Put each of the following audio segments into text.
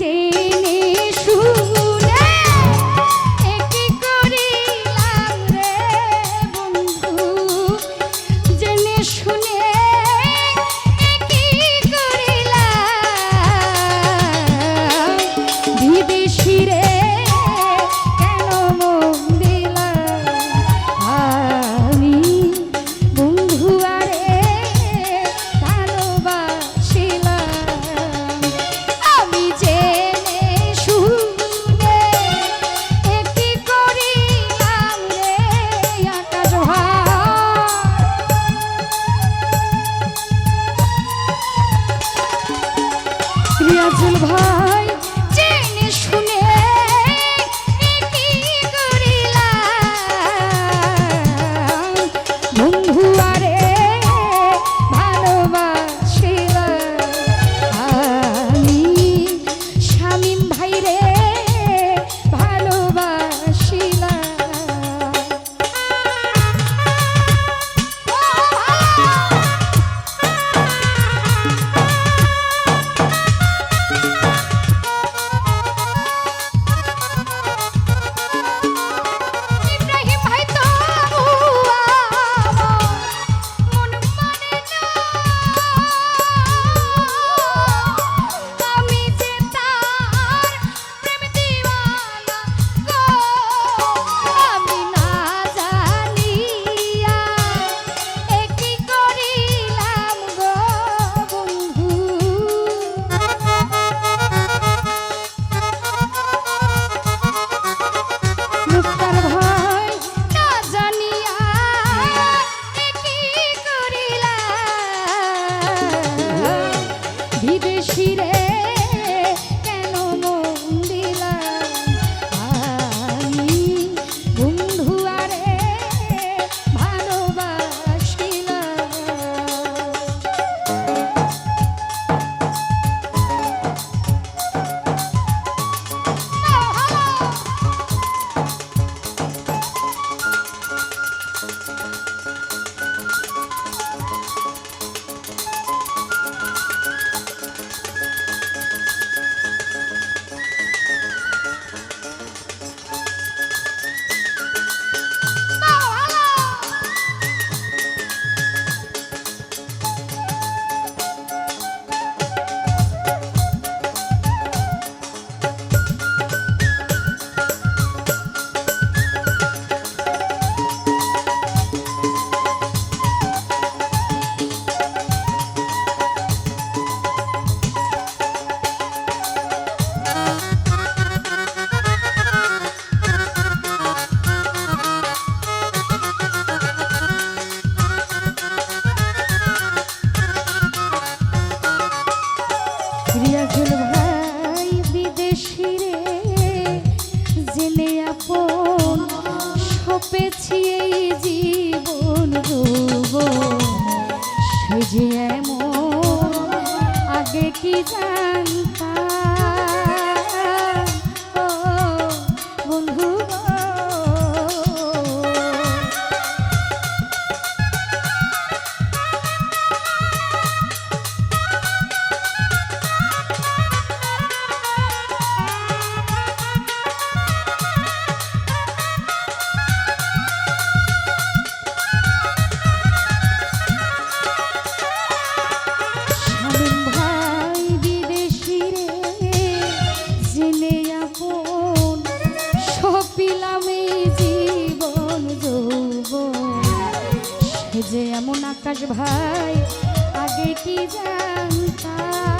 যে আপন সপেছি এই জীবন যুব সে যে এমন আগে কি জানতাম? আকাশ ভাই আগে কি জানতাম?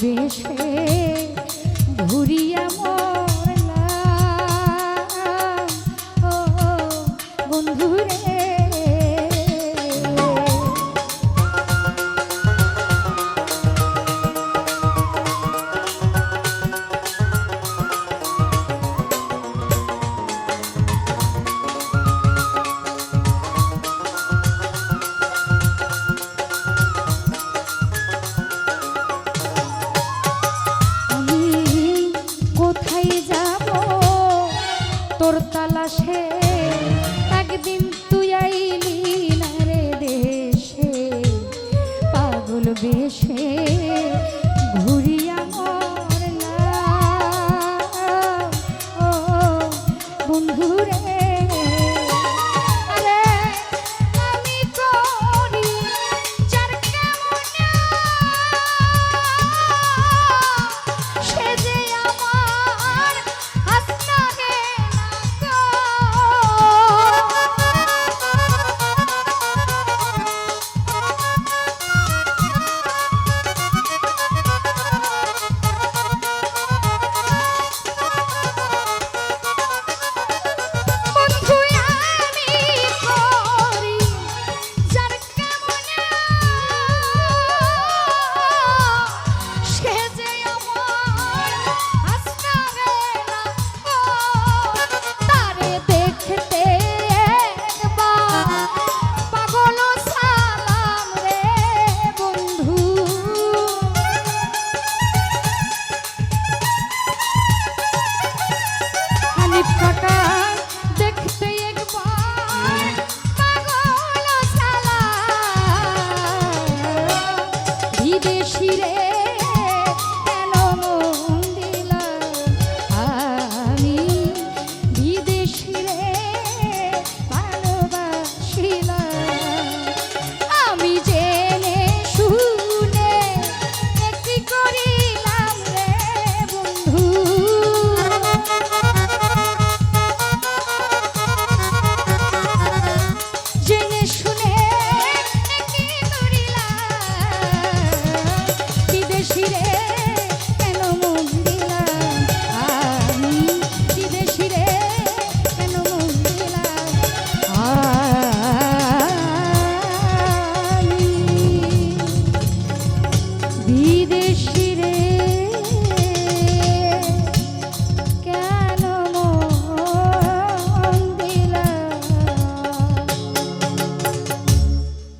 বেশে